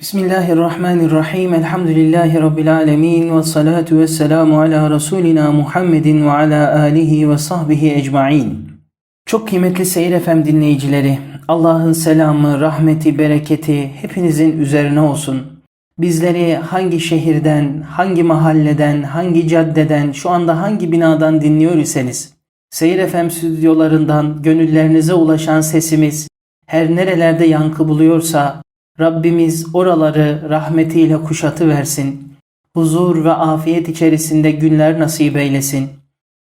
Bismillahirrahmanirrahim. Elhamdülillahi Rabbil alemin. Ve salatu ve selamu ala Resulina Muhammedin ve ala alihi ve sahbihi ecmain. Çok kıymetli Seyir FM dinleyicileri, Allah'ın selamı, rahmeti, bereketi hepinizin üzerine olsun. Bizleri hangi şehirden, hangi mahalleden, hangi caddeden, şu anda hangi binadan dinliyor iseniz, Seyir FM stüdyolarından gönüllerinize ulaşan sesimiz her nerelerde yankı buluyorsa Rabbimiz oraları rahmetiyle kuşatı versin. Huzur ve afiyet içerisinde günler nasip eylesin.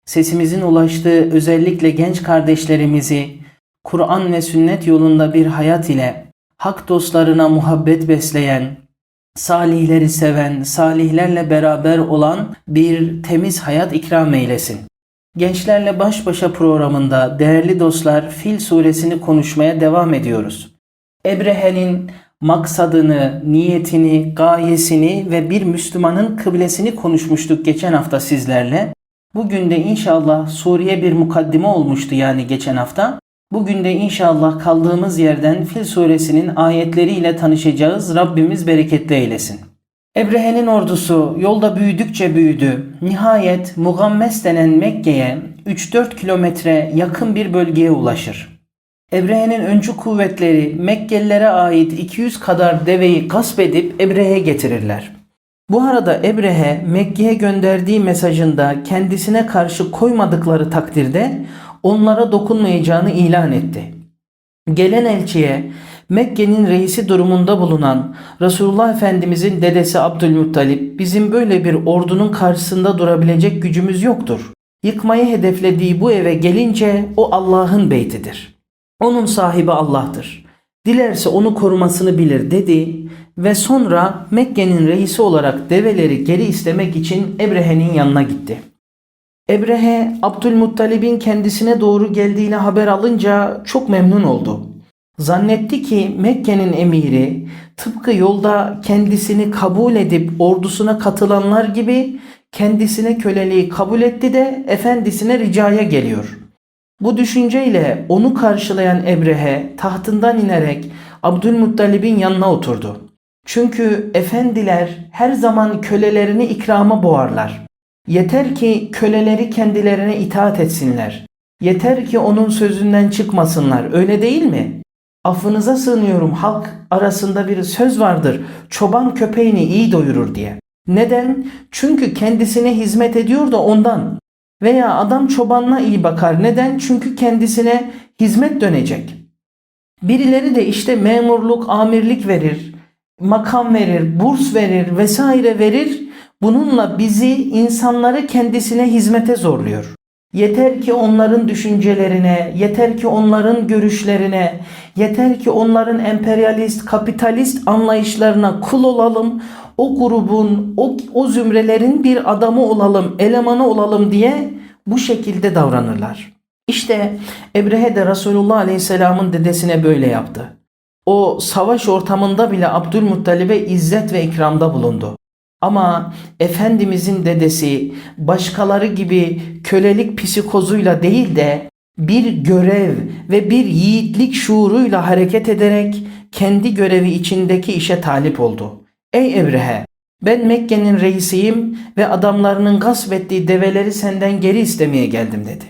Sesimizin ulaştığı özellikle genç kardeşlerimizi Kur'an ve sünnet yolunda bir hayat ile hak dostlarına muhabbet besleyen, salihleri seven, salihlerle beraber olan bir temiz hayat ikram eylesin. Gençlerle Baş Başa programında değerli dostlar Fil suresini konuşmaya devam ediyoruz. Ebrehe'nin maksadını, niyetini, gayesini ve bir Müslümanın kıblesini konuşmuştuk geçen hafta sizlerle. Bugün de inşallah Suriye bir mukaddime olmuştu yani geçen hafta. Bugün de inşallah kaldığımız yerden Fil suresinin ayetleriyle tanışacağız. Rabbimiz bereketli eylesin. Ebrehe'nin ordusu yolda büyüdükçe büyüdü. Nihayet Mugammes denen Mekke'ye 3-4 kilometre yakın bir bölgeye ulaşır. Ebrehe'nin öncü kuvvetleri Mekkelilere ait 200 kadar deveyi gasp edip Ebrehe'ye getirirler. Bu arada Ebrehe Mekke'ye gönderdiği mesajında kendisine karşı koymadıkları takdirde onlara dokunmayacağını ilan etti. Gelen elçiye Mekke'nin reisi durumunda bulunan Resulullah Efendimizin dedesi Abdülmuttalip bizim böyle bir ordunun karşısında durabilecek gücümüz yoktur. Yıkmayı hedeflediği bu eve gelince o Allah'ın beytidir. Onun sahibi Allah'tır. Dilerse onu korumasını bilir dedi ve sonra Mekke'nin reisi olarak develeri geri istemek için Ebrehe'nin yanına gitti. Ebrehe Abdülmuttalib'in kendisine doğru geldiğini haber alınca çok memnun oldu. Zannetti ki Mekke'nin emiri tıpkı yolda kendisini kabul edip ordusuna katılanlar gibi kendisine köleliği kabul etti de efendisine ricaya geliyor. Bu düşünceyle onu karşılayan Ebrehe tahtından inerek Abdülmuttalib'in yanına oturdu. Çünkü efendiler her zaman kölelerini ikrama boğarlar. Yeter ki köleleri kendilerine itaat etsinler. Yeter ki onun sözünden çıkmasınlar. Öyle değil mi? Affınıza sığınıyorum halk arasında bir söz vardır. Çoban köpeğini iyi doyurur diye. Neden? Çünkü kendisine hizmet ediyor da ondan. Veya adam çobanına iyi bakar. Neden? Çünkü kendisine hizmet dönecek. Birileri de işte memurluk, amirlik verir, makam verir, burs verir vesaire verir. Bununla bizi insanları kendisine hizmete zorluyor. Yeter ki onların düşüncelerine, yeter ki onların görüşlerine, yeter ki onların emperyalist, kapitalist anlayışlarına kul olalım. O grubun, o, o zümrelerin bir adamı olalım, elemanı olalım diye bu şekilde davranırlar. İşte Ebrehe de Resulullah Aleyhisselam'ın dedesine böyle yaptı. O savaş ortamında bile Abdülmuttalib'e izzet ve ikramda bulundu. Ama Efendimizin dedesi başkaları gibi kölelik psikozuyla değil de bir görev ve bir yiğitlik şuuruyla hareket ederek kendi görevi içindeki işe talip oldu. Ey Ebrehe! Ben Mekke'nin reisiyim ve adamlarının gasp ettiği develeri senden geri istemeye geldim dedi.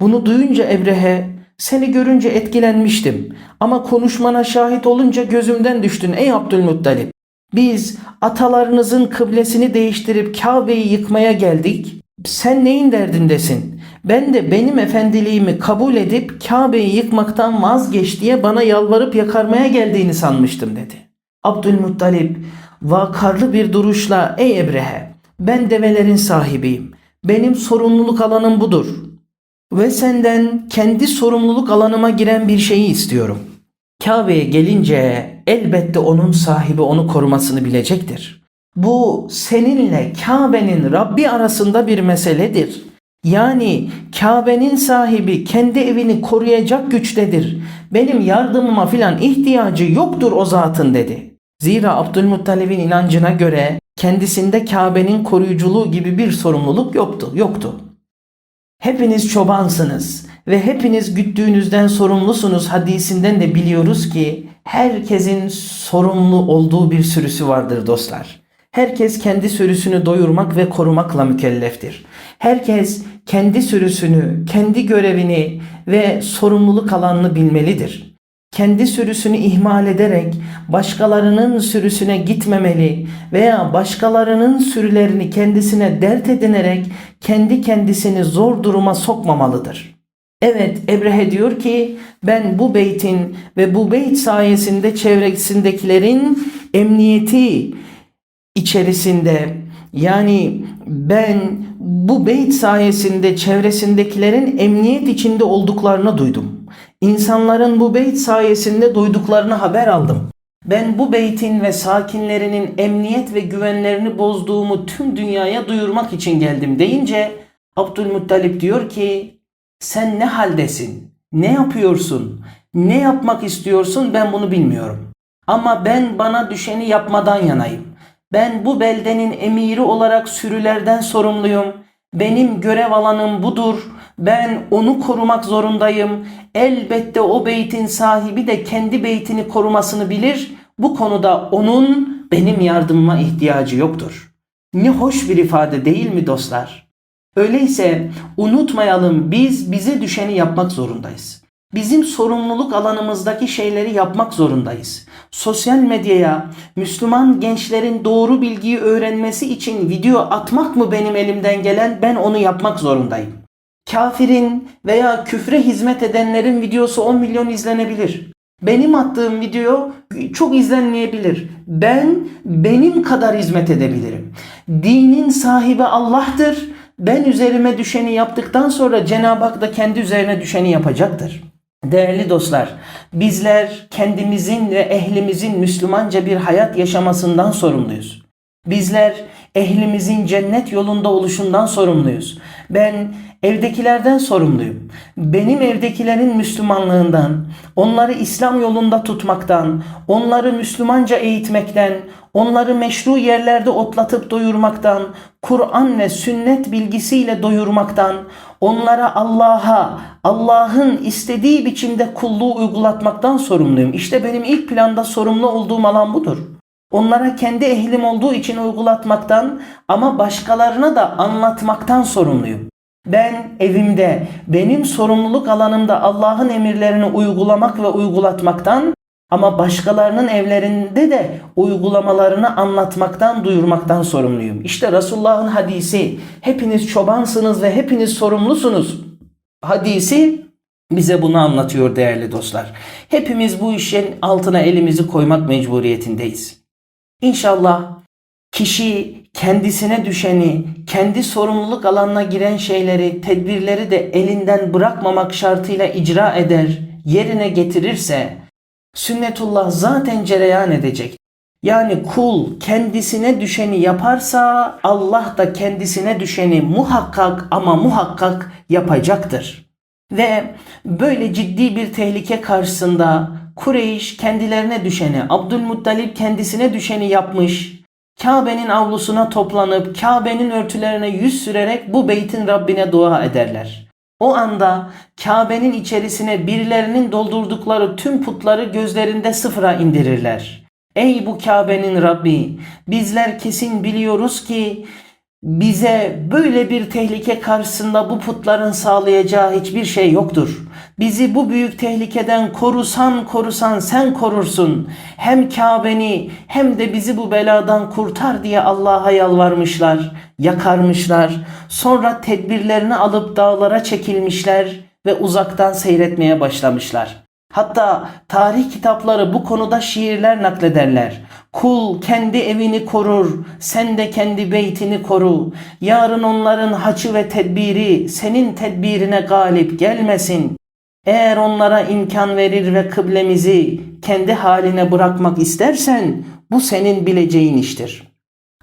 Bunu duyunca Ebrehe seni görünce etkilenmiştim ama konuşmana şahit olunca gözümden düştün ey Abdülmuttalip. Biz atalarınızın kıblesini değiştirip Kabe'yi yıkmaya geldik. Sen neyin derdindesin? Ben de benim efendiliğimi kabul edip Kabe'yi yıkmaktan vazgeç diye bana yalvarıp yakarmaya geldiğini sanmıştım dedi. Abdülmuttalip vakarlı bir duruşla ey Ebrehe ben develerin sahibiyim. Benim sorumluluk alanım budur. Ve senden kendi sorumluluk alanıma giren bir şeyi istiyorum. Kabe'ye gelince elbette onun sahibi onu korumasını bilecektir. Bu seninle Kabe'nin Rabbi arasında bir meseledir. Yani Kabe'nin sahibi kendi evini koruyacak güçtedir. Benim yardımıma filan ihtiyacı yoktur o zatın dedi. Zira Abdülmuttalib'in inancına göre kendisinde Kabe'nin koruyuculuğu gibi bir sorumluluk yoktu. Yoktu. Hepiniz çobansınız ve hepiniz güttüğünüzden sorumlusunuz hadisinden de biliyoruz ki herkesin sorumlu olduğu bir sürüsü vardır dostlar. Herkes kendi sürüsünü doyurmak ve korumakla mükelleftir. Herkes kendi sürüsünü, kendi görevini ve sorumluluk alanını bilmelidir. Kendi sürüsünü ihmal ederek başkalarının sürüsüne gitmemeli veya başkalarının sürülerini kendisine dert edinerek kendi kendisini zor duruma sokmamalıdır. Evet Ebrehe diyor ki ben bu beytin ve bu beyt sayesinde çevresindekilerin emniyeti içerisinde yani ben bu beyt sayesinde çevresindekilerin emniyet içinde olduklarını duydum. İnsanların bu beyt sayesinde duyduklarını haber aldım. Ben bu beytin ve sakinlerinin emniyet ve güvenlerini bozduğumu tüm dünyaya duyurmak için geldim deyince Abdülmuttalip diyor ki sen ne haldesin? Ne yapıyorsun? Ne yapmak istiyorsun? Ben bunu bilmiyorum. Ama ben bana düşeni yapmadan yanayım. Ben bu beldenin emiri olarak sürülerden sorumluyum. Benim görev alanım budur. Ben onu korumak zorundayım. Elbette o beytin sahibi de kendi beytini korumasını bilir. Bu konuda onun benim yardımıma ihtiyacı yoktur. Ne hoş bir ifade değil mi dostlar? Öyleyse unutmayalım biz bize düşeni yapmak zorundayız. Bizim sorumluluk alanımızdaki şeyleri yapmak zorundayız. Sosyal medyaya Müslüman gençlerin doğru bilgiyi öğrenmesi için video atmak mı benim elimden gelen ben onu yapmak zorundayım. Kafirin veya küfre hizmet edenlerin videosu 10 milyon izlenebilir. Benim attığım video çok izlenmeyebilir. Ben benim kadar hizmet edebilirim. Dinin sahibi Allah'tır. Ben üzerime düşeni yaptıktan sonra Cenab-ı Hak da kendi üzerine düşeni yapacaktır. Değerli dostlar, bizler kendimizin ve ehlimizin Müslümanca bir hayat yaşamasından sorumluyuz. Bizler ehlimizin cennet yolunda oluşundan sorumluyuz. Ben evdekilerden sorumluyum. Benim evdekilerin Müslümanlığından, onları İslam yolunda tutmaktan, onları Müslümanca eğitmekten, onları meşru yerlerde otlatıp doyurmaktan, Kur'an ve sünnet bilgisiyle doyurmaktan, onlara Allah'a, Allah'ın istediği biçimde kulluğu uygulatmaktan sorumluyum. İşte benim ilk planda sorumlu olduğum alan budur. Onlara kendi ehlim olduğu için uygulatmaktan ama başkalarına da anlatmaktan sorumluyum. Ben evimde, benim sorumluluk alanımda Allah'ın emirlerini uygulamak ve uygulatmaktan ama başkalarının evlerinde de uygulamalarını anlatmaktan, duyurmaktan sorumluyum. İşte Resulullah'ın hadisi, hepiniz çobansınız ve hepiniz sorumlusunuz. Hadisi bize bunu anlatıyor değerli dostlar. Hepimiz bu işin altına elimizi koymak mecburiyetindeyiz. İnşallah kişi kendisine düşeni, kendi sorumluluk alanına giren şeyleri, tedbirleri de elinden bırakmamak şartıyla icra eder, yerine getirirse sünnetullah zaten cereyan edecek. Yani kul kendisine düşeni yaparsa Allah da kendisine düşeni muhakkak ama muhakkak yapacaktır. Ve böyle ciddi bir tehlike karşısında Kureyş kendilerine düşeni, Abdülmuttalip kendisine düşeni yapmış. Kabe'nin avlusuna toplanıp Kabe'nin örtülerine yüz sürerek bu beytin Rabbine dua ederler. O anda Kabe'nin içerisine birilerinin doldurdukları tüm putları gözlerinde sıfıra indirirler. Ey bu Kabe'nin Rabbi bizler kesin biliyoruz ki bize böyle bir tehlike karşısında bu putların sağlayacağı hiçbir şey yoktur. Bizi bu büyük tehlikeden korusan korusan sen korursun. Hem Kabe'ni hem de bizi bu beladan kurtar diye Allah'a yalvarmışlar, yakarmışlar. Sonra tedbirlerini alıp dağlara çekilmişler ve uzaktan seyretmeye başlamışlar. Hatta tarih kitapları bu konuda şiirler naklederler. Kul kendi evini korur, sen de kendi beytini koru. Yarın onların haçı ve tedbiri senin tedbirine galip gelmesin. Eğer onlara imkan verir ve kıblemizi kendi haline bırakmak istersen bu senin bileceğin iştir.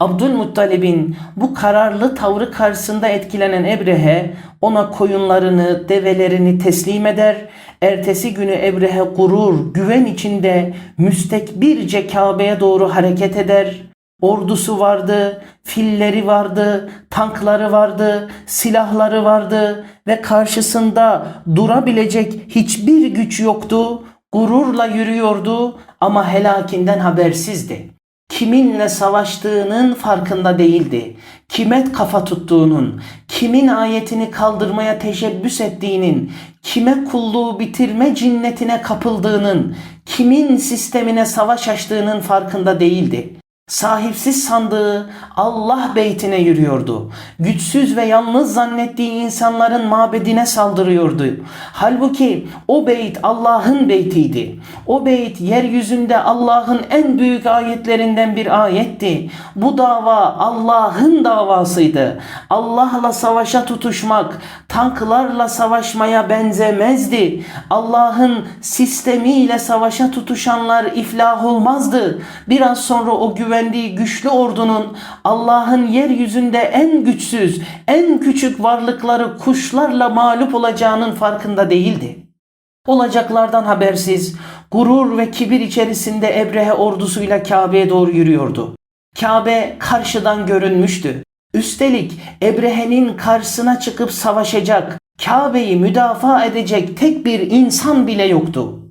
Abdülmuttalib'in bu kararlı tavrı karşısında etkilenen Ebrehe ona koyunlarını, develerini teslim eder. Ertesi günü Ebrehe gurur, güven içinde müstekbirce Kabe'ye doğru hareket eder. Ordusu vardı, filleri vardı, tankları vardı, silahları vardı ve karşısında durabilecek hiçbir güç yoktu. Gururla yürüyordu ama helakinden habersizdi. Kiminle savaştığının farkında değildi. Kime kafa tuttuğunun, kimin ayetini kaldırmaya teşebbüs ettiğinin, kime kulluğu bitirme cinnetine kapıldığının, kimin sistemine savaş açtığının farkında değildi. Sahipsiz sandığı Allah beytine yürüyordu. Güçsüz ve yalnız zannettiği insanların mabedine saldırıyordu. Halbuki o beyt Allah'ın beytiydi. O beyt yeryüzünde Allah'ın en büyük ayetlerinden bir ayetti. Bu dava Allah'ın davasıydı. Allah'la savaşa tutuşmak tanklarla savaşmaya benzemezdi. Allah'ın sistemiyle savaşa tutuşanlar iflah olmazdı. Biraz sonra o güvendiği güçlü ordunun Allah'ın yeryüzünde en güçsüz, en küçük varlıkları kuşlarla mağlup olacağının farkında değildi. Olacaklardan habersiz, gurur ve kibir içerisinde Ebrehe ordusuyla Kabe'ye doğru yürüyordu. Kabe karşıdan görünmüştü. Üstelik Ebrehe'nin karşısına çıkıp savaşacak, Kabe'yi müdafaa edecek tek bir insan bile yoktu.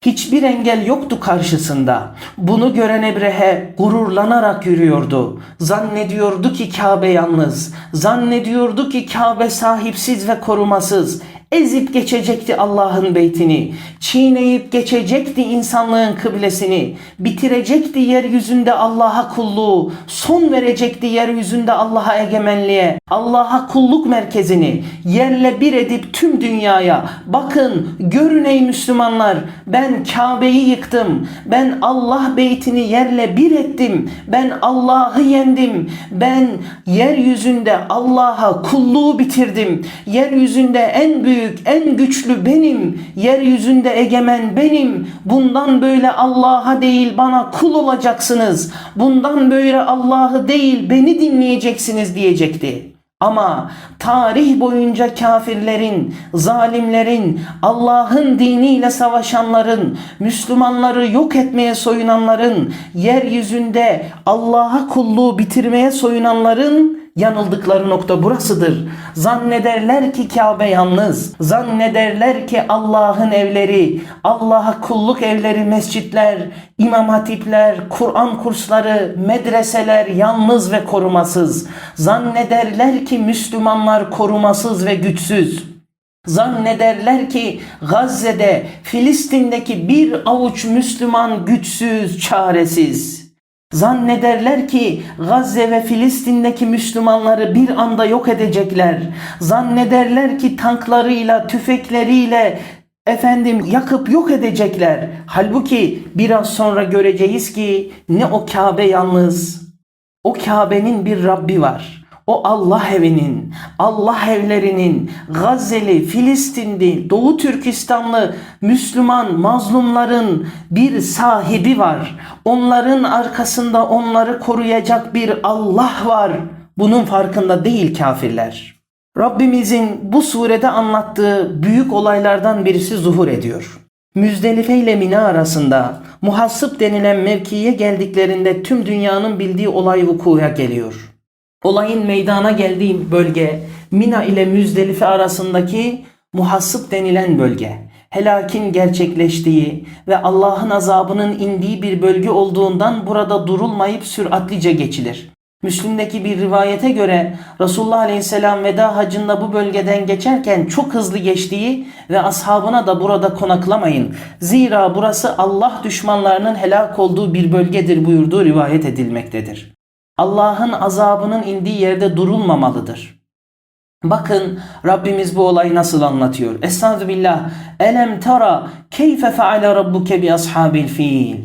Hiçbir engel yoktu karşısında. Bunu gören Ebrehe gururlanarak yürüyordu. Zannediyordu ki Kabe yalnız. Zannediyordu ki Kabe sahipsiz ve korumasız. Ezip geçecekti Allah'ın beytini. Çiğneyip geçecekti insanlığın kıblesini. Bitirecekti yeryüzünde Allah'a kulluğu. Son verecekti yeryüzünde Allah'a egemenliğe. Allah'a kulluk merkezini yerle bir edip tüm dünyaya bakın görün ey Müslümanlar ben Kabe'yi yıktım. Ben Allah beytini yerle bir ettim. Ben Allah'ı yendim. Ben yeryüzünde Allah'a kulluğu bitirdim. Yeryüzünde en büyük, en güçlü benim. Yeryüzünde egemen benim. Bundan böyle Allah'a değil bana kul olacaksınız. Bundan böyle Allah'ı değil beni dinleyeceksiniz diyecekti. Ama tarih boyunca kafirlerin, zalimlerin, Allah'ın diniyle savaşanların, Müslümanları yok etmeye soyunanların, yeryüzünde Allah'a kulluğu bitirmeye soyunanların yanıldıkları nokta burasıdır. Zannederler ki Kabe yalnız. Zannederler ki Allah'ın evleri, Allah'a kulluk evleri, mescitler, imam hatipler, Kur'an kursları, medreseler yalnız ve korumasız. Zannederler ki Müslümanlar korumasız ve güçsüz. Zannederler ki Gazze'de, Filistin'deki bir avuç Müslüman güçsüz, çaresiz. Zannederler ki Gazze ve Filistin'deki Müslümanları bir anda yok edecekler. Zannederler ki tanklarıyla, tüfekleriyle efendim yakıp yok edecekler. Halbuki biraz sonra göreceğiz ki ne o Kabe yalnız. O Kabe'nin bir Rabbi var. O Allah evinin, Allah evlerinin, Gazze'li, Filistinli, Doğu Türkistanlı Müslüman mazlumların bir sahibi var. Onların arkasında onları koruyacak bir Allah var. Bunun farkında değil kafirler. Rabbimizin bu surede anlattığı büyük olaylardan birisi zuhur ediyor. Müzdelife ile Mina arasında muhassıp denilen mevkiye geldiklerinde tüm dünyanın bildiği olay vukuya geliyor. Olayın meydana geldiği bölge Mina ile Müzdelife arasındaki muhassıp denilen bölge. Helakin gerçekleştiği ve Allah'ın azabının indiği bir bölge olduğundan burada durulmayıp süratlice geçilir. Müslim'deki bir rivayete göre Resulullah Aleyhisselam veda hacında bu bölgeden geçerken çok hızlı geçtiği ve ashabına da burada konaklamayın. Zira burası Allah düşmanlarının helak olduğu bir bölgedir buyurduğu rivayet edilmektedir. Allah'ın azabının indiği yerde durulmamalıdır. Bakın Rabbimiz bu olayı nasıl anlatıyor. Estağfirullah. Elem tara keyfe feale rabbuke bi ashabil fil.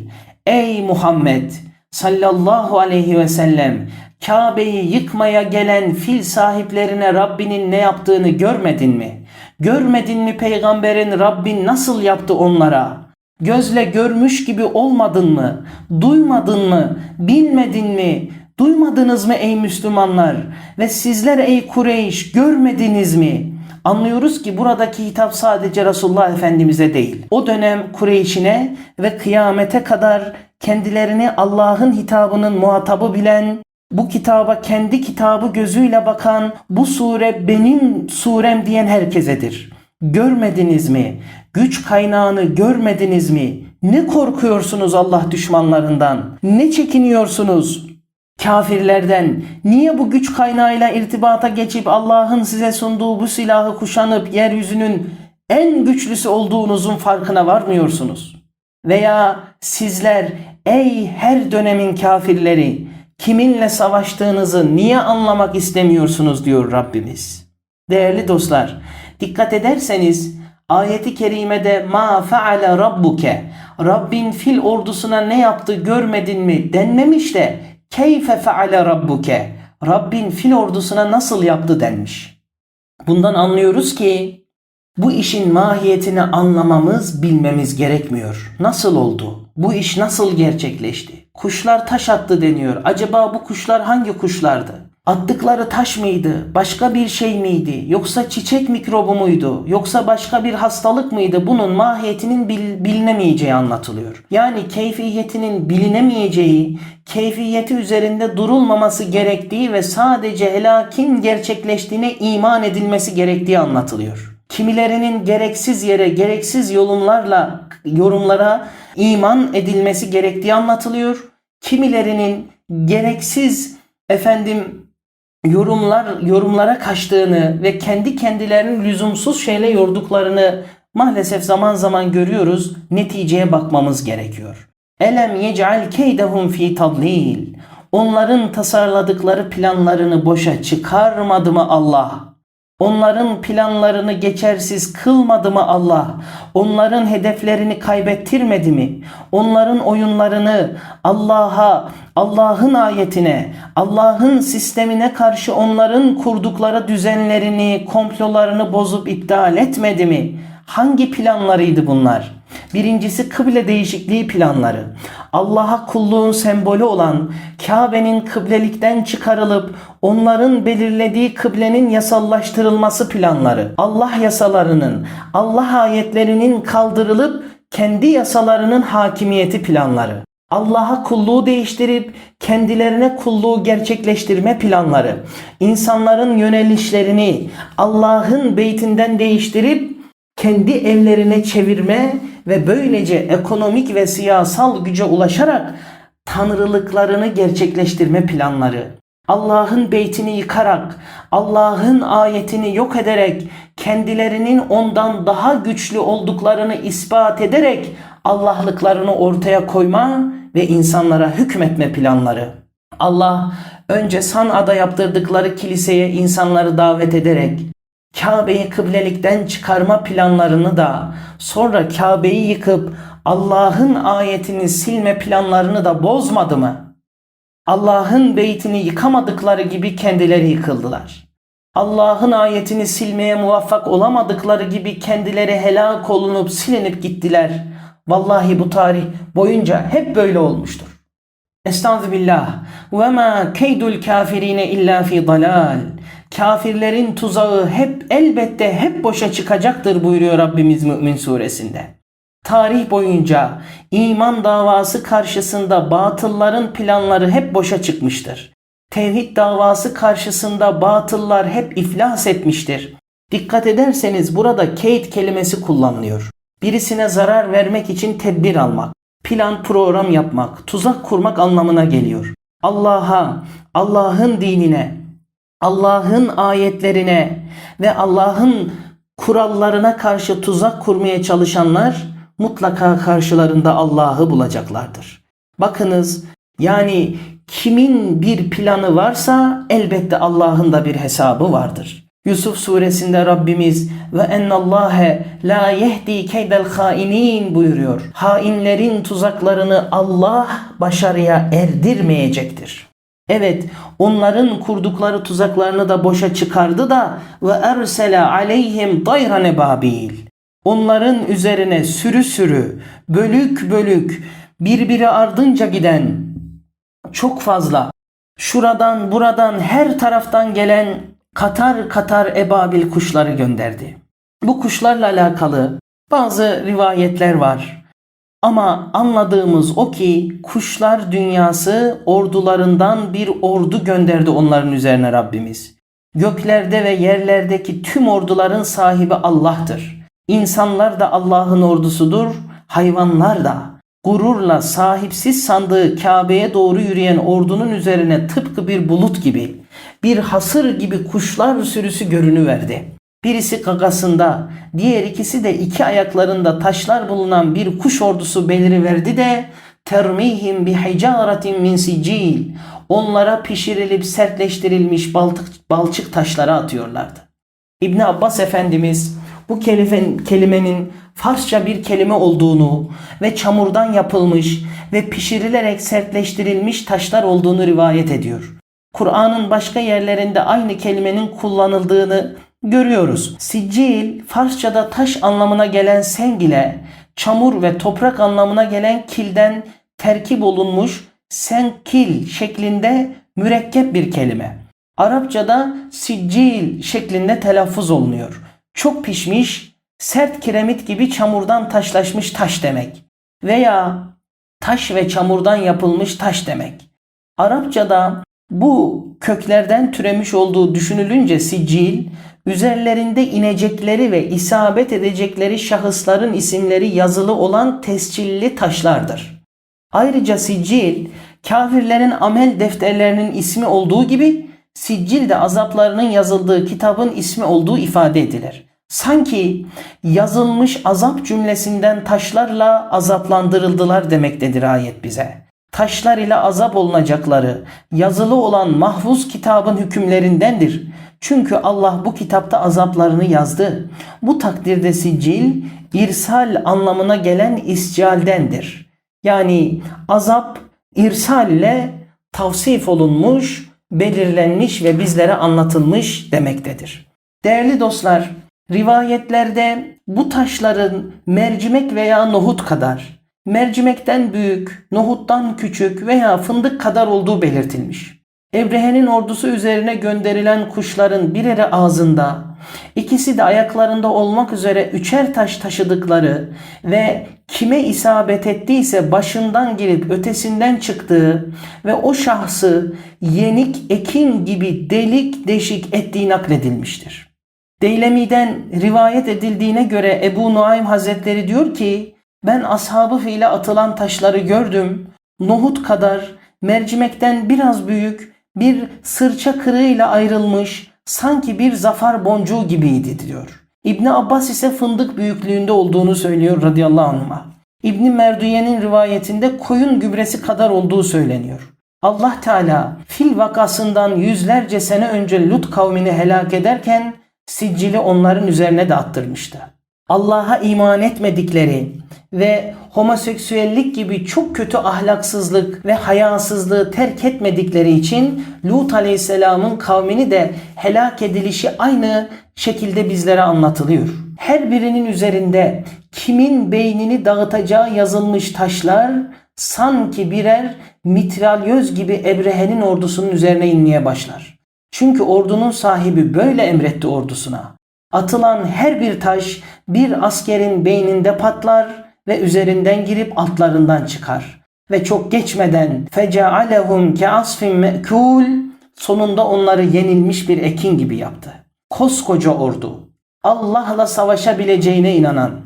Ey Muhammed sallallahu aleyhi ve sellem Kabe'yi yıkmaya gelen fil sahiplerine Rabbinin ne yaptığını görmedin mi? Görmedin mi peygamberin Rabbin nasıl yaptı onlara? Gözle görmüş gibi olmadın mı? Duymadın mı? Bilmedin mi? Duymadınız mı ey Müslümanlar? Ve sizler ey Kureyş görmediniz mi? Anlıyoruz ki buradaki hitap sadece Resulullah Efendimiz'e değil. O dönem Kureyş'ine ve kıyamete kadar kendilerini Allah'ın hitabının muhatabı bilen, bu kitaba kendi kitabı gözüyle bakan, bu sure benim surem diyen herkesedir. Görmediniz mi? Güç kaynağını görmediniz mi? Ne korkuyorsunuz Allah düşmanlarından? Ne çekiniyorsunuz? Kafirlerden niye bu güç kaynağıyla irtibata geçip Allah'ın size sunduğu bu silahı kuşanıp yeryüzünün en güçlüsü olduğunuzun farkına varmıyorsunuz? Veya sizler ey her dönemin kafirleri kiminle savaştığınızı niye anlamak istemiyorsunuz diyor Rabbimiz. Değerli dostlar, dikkat ederseniz ayeti kerimede ma faale rabbuke Rabbin fil ordusuna ne yaptı görmedin mi denmemiş de keyfe faale rabbuke Rabbin fil ordusuna nasıl yaptı denmiş. Bundan anlıyoruz ki bu işin mahiyetini anlamamız, bilmemiz gerekmiyor. Nasıl oldu? Bu iş nasıl gerçekleşti? Kuşlar taş attı deniyor. Acaba bu kuşlar hangi kuşlardı? Attıkları taş mıydı? Başka bir şey miydi? Yoksa çiçek mikrobu muydu? Yoksa başka bir hastalık mıydı? Bunun mahiyetinin bil- bilinemeyeceği anlatılıyor. Yani keyfiyetinin bilinemeyeceği, keyfiyeti üzerinde durulmaması gerektiği ve sadece helakin gerçekleştiğine iman edilmesi gerektiği anlatılıyor. Kimilerinin gereksiz yere, gereksiz yorumlarla yorumlara iman edilmesi gerektiği anlatılıyor. Kimilerinin gereksiz efendim yorumlar yorumlara kaçtığını ve kendi kendilerinin lüzumsuz şeyle yorduklarını maalesef zaman zaman görüyoruz. Neticeye bakmamız gerekiyor. Elem yec'al keydehum fi tadlil. Onların tasarladıkları planlarını boşa çıkarmadı mı Allah? Onların planlarını geçersiz kılmadı mı Allah? Onların hedeflerini kaybettirmedi mi? Onların oyunlarını Allah'a, Allah'ın ayetine, Allah'ın sistemine karşı onların kurdukları düzenlerini, komplolarını bozup iptal etmedi mi? Hangi planlarıydı bunlar? Birincisi kıble değişikliği planları. Allah'a kulluğun sembolü olan Kabe'nin kıblelikten çıkarılıp onların belirlediği kıblenin yasallaştırılması planları. Allah yasalarının, Allah ayetlerinin kaldırılıp kendi yasalarının hakimiyeti planları. Allah'a kulluğu değiştirip kendilerine kulluğu gerçekleştirme planları. İnsanların yönelişlerini Allah'ın beytinden değiştirip kendi evlerine çevirme ve böylece ekonomik ve siyasal güce ulaşarak tanrılıklarını gerçekleştirme planları. Allah'ın beytini yıkarak, Allah'ın ayetini yok ederek, kendilerinin ondan daha güçlü olduklarını ispat ederek Allah'lıklarını ortaya koyma ve insanlara hükmetme planları. Allah önce San'a'da yaptırdıkları kiliseye insanları davet ederek Kabe'yi kıblelikten çıkarma planlarını da sonra Kabe'yi yıkıp Allah'ın ayetini silme planlarını da bozmadı mı? Allah'ın beytini yıkamadıkları gibi kendileri yıkıldılar. Allah'ın ayetini silmeye muvaffak olamadıkları gibi kendileri helak olunup silinip gittiler. Vallahi bu tarih boyunca hep böyle olmuştur. Estağfirullah. Ve ma keydul kafirine illa fi dalal. Kafirlerin tuzağı hep elbette hep boşa çıkacaktır buyuruyor Rabbimiz Mümin suresinde. Tarih boyunca iman davası karşısında batılların planları hep boşa çıkmıştır. Tevhid davası karşısında batıllar hep iflas etmiştir. Dikkat ederseniz burada keyd kelimesi kullanılıyor. Birisine zarar vermek için tedbir almak, plan program yapmak, tuzak kurmak anlamına geliyor. Allah'a, Allah'ın dinine, Allah'ın ayetlerine ve Allah'ın kurallarına karşı tuzak kurmaya çalışanlar mutlaka karşılarında Allah'ı bulacaklardır. Bakınız yani kimin bir planı varsa elbette Allah'ın da bir hesabı vardır. Yusuf suresinde Rabbimiz ve ennallâhe la yehdi keydel hainin buyuruyor. Hainlerin tuzaklarını Allah başarıya erdirmeyecektir. Evet onların kurdukları tuzaklarını da boşa çıkardı da ve ersele aleyhim dayran ebabil. Onların üzerine sürü sürü, bölük bölük, birbiri ardınca giden çok fazla şuradan buradan her taraftan gelen katar katar ebabil kuşları gönderdi. Bu kuşlarla alakalı bazı rivayetler var. Ama anladığımız o ki kuşlar dünyası ordularından bir ordu gönderdi onların üzerine Rabbimiz. Göklerde ve yerlerdeki tüm orduların sahibi Allah'tır. İnsanlar da Allah'ın ordusudur, hayvanlar da. Gururla sahipsiz sandığı Kabe'ye doğru yürüyen ordunun üzerine tıpkı bir bulut gibi, bir hasır gibi kuşlar sürüsü görünüverdi. Birisi gagasında, diğer ikisi de iki ayaklarında taşlar bulunan bir kuş ordusu beliriverdi de termihim bi hicaretin min sicil onlara pişirilip sertleştirilmiş baltık, balçık taşlara atıyorlardı. İbn Abbas Efendimiz bu kelimenin, kelimenin Farsça bir kelime olduğunu ve çamurdan yapılmış ve pişirilerek sertleştirilmiş taşlar olduğunu rivayet ediyor. Kur'an'ın başka yerlerinde aynı kelimenin kullanıldığını görüyoruz. Sicil Farsçada taş anlamına gelen seng ile çamur ve toprak anlamına gelen kilden terkip olunmuş senkil şeklinde mürekkep bir kelime. Arapçada siccil şeklinde telaffuz olunuyor. Çok pişmiş, sert kiremit gibi çamurdan taşlaşmış taş demek. Veya taş ve çamurdan yapılmış taş demek. Arapçada bu köklerden türemiş olduğu düşünülünce sicil, üzerlerinde inecekleri ve isabet edecekleri şahısların isimleri yazılı olan tescilli taşlardır. Ayrıca sicil, kafirlerin amel defterlerinin ismi olduğu gibi siccil de azaplarının yazıldığı kitabın ismi olduğu ifade edilir. Sanki yazılmış azap cümlesinden taşlarla azaplandırıldılar demektedir ayet bize. Taşlar ile azap olunacakları yazılı olan mahfuz kitabın hükümlerindendir. Çünkü Allah bu kitapta azaplarını yazdı. Bu takdirde sicil irsal anlamına gelen iscaldendir. Yani azap irsal ile tavsif olunmuş, belirlenmiş ve bizlere anlatılmış demektedir. Değerli dostlar, rivayetlerde bu taşların mercimek veya nohut kadar, mercimekten büyük, nohuttan küçük veya fındık kadar olduğu belirtilmiş. Ebrehe'nin ordusu üzerine gönderilen kuşların bireri ağzında, ikisi de ayaklarında olmak üzere üçer taş taşıdıkları ve kime isabet ettiyse başından girip ötesinden çıktığı ve o şahsı yenik ekin gibi delik deşik ettiği nakledilmiştir. Deylemi'den rivayet edildiğine göre Ebu Nuaym Hazretleri diyor ki ben ashabı fiile atılan taşları gördüm. Nohut kadar mercimekten biraz büyük bir sırça kırığıyla ayrılmış sanki bir zafar boncuğu gibiydi diyor. İbni Abbas ise fındık büyüklüğünde olduğunu söylüyor radıyallahu anh'a. İbni Merduye'nin rivayetinde koyun gübresi kadar olduğu söyleniyor. Allah Teala fil vakasından yüzlerce sene önce Lut kavmini helak ederken siccili onların üzerine de attırmıştı. Allah'a iman etmedikleri ve homoseksüellik gibi çok kötü ahlaksızlık ve hayasızlığı terk etmedikleri için Lut Aleyhisselam'ın kavmini de helak edilişi aynı şekilde bizlere anlatılıyor. Her birinin üzerinde kimin beynini dağıtacağı yazılmış taşlar sanki birer mitralyöz gibi Ebrehe'nin ordusunun üzerine inmeye başlar. Çünkü ordunun sahibi böyle emretti ordusuna. Atılan her bir taş bir askerin beyninde patlar ve üzerinden girip altlarından çıkar. Ve çok geçmeden fecealehum keasfin me'kul sonunda onları yenilmiş bir ekin gibi yaptı. Koskoca ordu Allah'la savaşabileceğine inanan,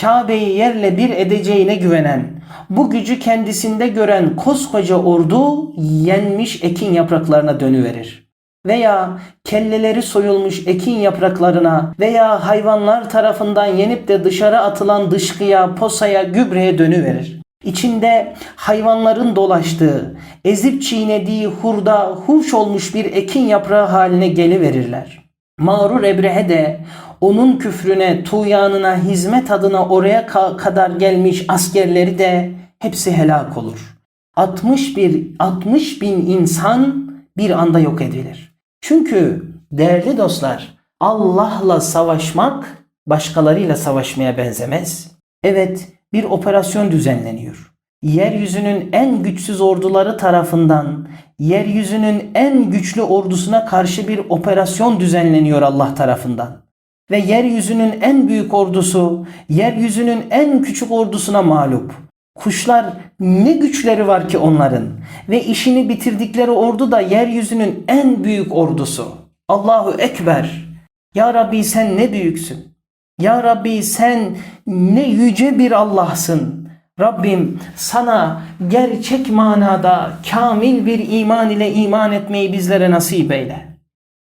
Kabe'yi yerle bir edeceğine güvenen, bu gücü kendisinde gören koskoca ordu yenmiş ekin yapraklarına dönüverir veya kelleleri soyulmuş ekin yapraklarına veya hayvanlar tarafından yenip de dışarı atılan dışkıya, posaya, gübreye dönüverir. İçinde hayvanların dolaştığı, ezip çiğnediği hurda, huş olmuş bir ekin yaprağı haline geliverirler. Mağrur Ebrehe de onun küfrüne, tuğyanına, hizmet adına oraya kadar gelmiş askerleri de hepsi helak olur. 60 bir 60 bin insan bir anda yok edilir. Çünkü değerli dostlar Allah'la savaşmak başkalarıyla savaşmaya benzemez. Evet bir operasyon düzenleniyor. Yeryüzünün en güçsüz orduları tarafından yeryüzünün en güçlü ordusuna karşı bir operasyon düzenleniyor Allah tarafından. Ve yeryüzünün en büyük ordusu yeryüzünün en küçük ordusuna mağlup. Kuşlar ne güçleri var ki onların ve işini bitirdikleri ordu da yeryüzünün en büyük ordusu. Allahu Ekber. Ya Rabbi sen ne büyüksün. Ya Rabbi sen ne yüce bir Allah'sın. Rabbim sana gerçek manada kamil bir iman ile iman etmeyi bizlere nasip eyle.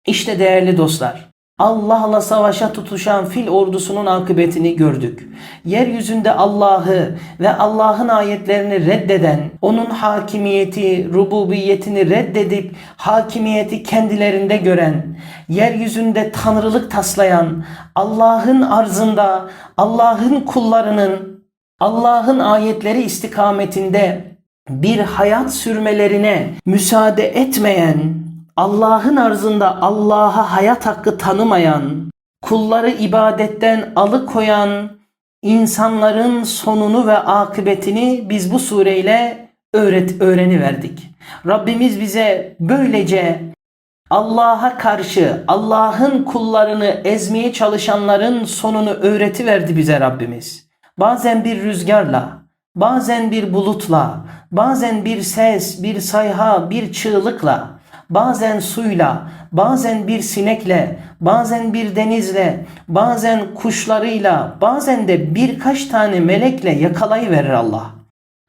İşte değerli dostlar, Allah'la savaşa tutuşan fil ordusunun akıbetini gördük. Yeryüzünde Allah'ı ve Allah'ın ayetlerini reddeden, onun hakimiyeti, rububiyetini reddedip hakimiyeti kendilerinde gören, yeryüzünde tanrılık taslayan, Allah'ın arzında, Allah'ın kullarının, Allah'ın ayetleri istikametinde bir hayat sürmelerine müsaade etmeyen, Allah'ın arzında Allah'a hayat hakkı tanımayan, kulları ibadetten alıkoyan insanların sonunu ve akıbetini biz bu sureyle öğret öğreniverdik. Rabbimiz bize böylece Allah'a karşı Allah'ın kullarını ezmeye çalışanların sonunu öğreti verdi bize Rabbimiz. Bazen bir rüzgarla, bazen bir bulutla, bazen bir ses, bir sayha, bir çığlıkla, bazen suyla, bazen bir sinekle, bazen bir denizle, bazen kuşlarıyla, bazen de birkaç tane melekle yakalayıverir Allah.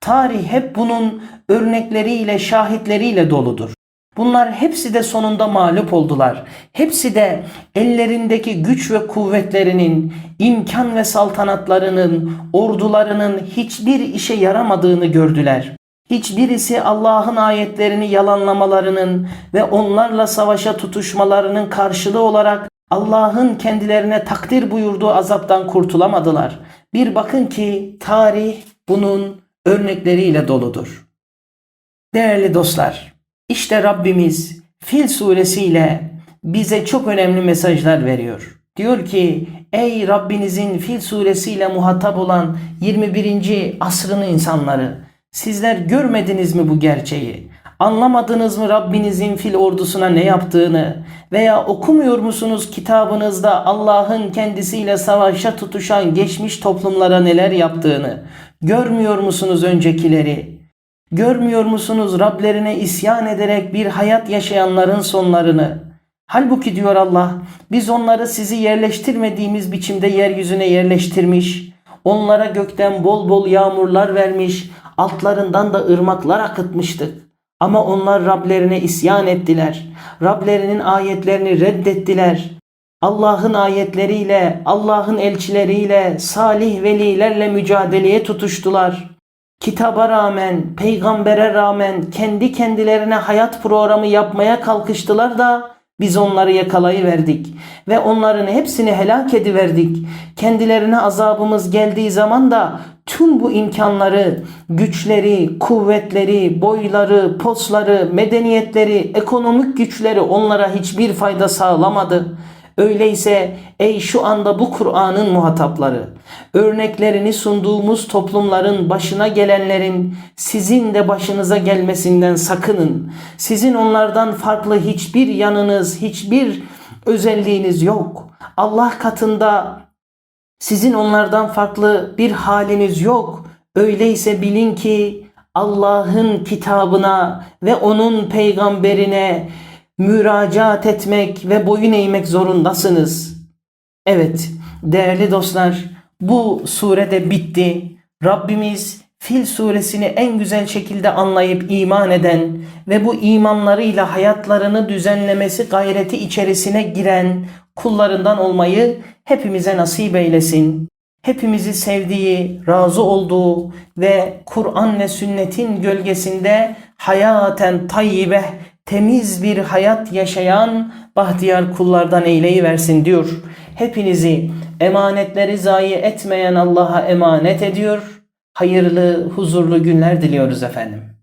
Tarih hep bunun örnekleriyle, şahitleriyle doludur. Bunlar hepsi de sonunda mağlup oldular. Hepsi de ellerindeki güç ve kuvvetlerinin, imkan ve saltanatlarının, ordularının hiçbir işe yaramadığını gördüler. Hiçbirisi Allah'ın ayetlerini yalanlamalarının ve onlarla savaşa tutuşmalarının karşılığı olarak Allah'ın kendilerine takdir buyurduğu azaptan kurtulamadılar. Bir bakın ki tarih bunun örnekleriyle doludur. Değerli dostlar, işte Rabbimiz Fil suresiyle bize çok önemli mesajlar veriyor. Diyor ki ey Rabbinizin Fil suresiyle muhatap olan 21. asrın insanları sizler görmediniz mi bu gerçeği? Anlamadınız mı Rabbinizin fil ordusuna ne yaptığını veya okumuyor musunuz kitabınızda Allah'ın kendisiyle savaşa tutuşan geçmiş toplumlara neler yaptığını? Görmüyor musunuz öncekileri? Görmüyor musunuz Rablerine isyan ederek bir hayat yaşayanların sonlarını? Halbuki diyor Allah, biz onları sizi yerleştirmediğimiz biçimde yeryüzüne yerleştirmiş, onlara gökten bol bol yağmurlar vermiş, altlarından da ırmaklar akıtmıştık. Ama onlar Rablerine isyan ettiler. Rablerinin ayetlerini reddettiler. Allah'ın ayetleriyle, Allah'ın elçileriyle, salih velilerle mücadeleye tutuştular. Kitaba rağmen, peygambere rağmen kendi kendilerine hayat programı yapmaya kalkıştılar da biz onları yakalayıverdik ve onların hepsini helak ediverdik. Kendilerine azabımız geldiği zaman da tüm bu imkanları, güçleri, kuvvetleri, boyları, posları, medeniyetleri, ekonomik güçleri onlara hiçbir fayda sağlamadı. Öyleyse ey şu anda bu Kur'an'ın muhatapları, örneklerini sunduğumuz toplumların başına gelenlerin sizin de başınıza gelmesinden sakının. Sizin onlardan farklı hiçbir yanınız, hiçbir özelliğiniz yok. Allah katında sizin onlardan farklı bir haliniz yok. Öyleyse bilin ki Allah'ın kitabına ve onun peygamberine müracaat etmek ve boyun eğmek zorundasınız. Evet değerli dostlar bu surede bitti. Rabbimiz Fil suresini en güzel şekilde anlayıp iman eden ve bu imanlarıyla hayatlarını düzenlemesi gayreti içerisine giren kullarından olmayı hepimize nasip eylesin. Hepimizi sevdiği, razı olduğu ve Kur'an ve sünnetin gölgesinde hayaten tayyibe, temiz bir hayat yaşayan bahtiyar kullardan eyleyiversin diyor. Hepinizi emanetleri zayi etmeyen Allah'a emanet ediyor. Hayırlı, huzurlu günler diliyoruz efendim.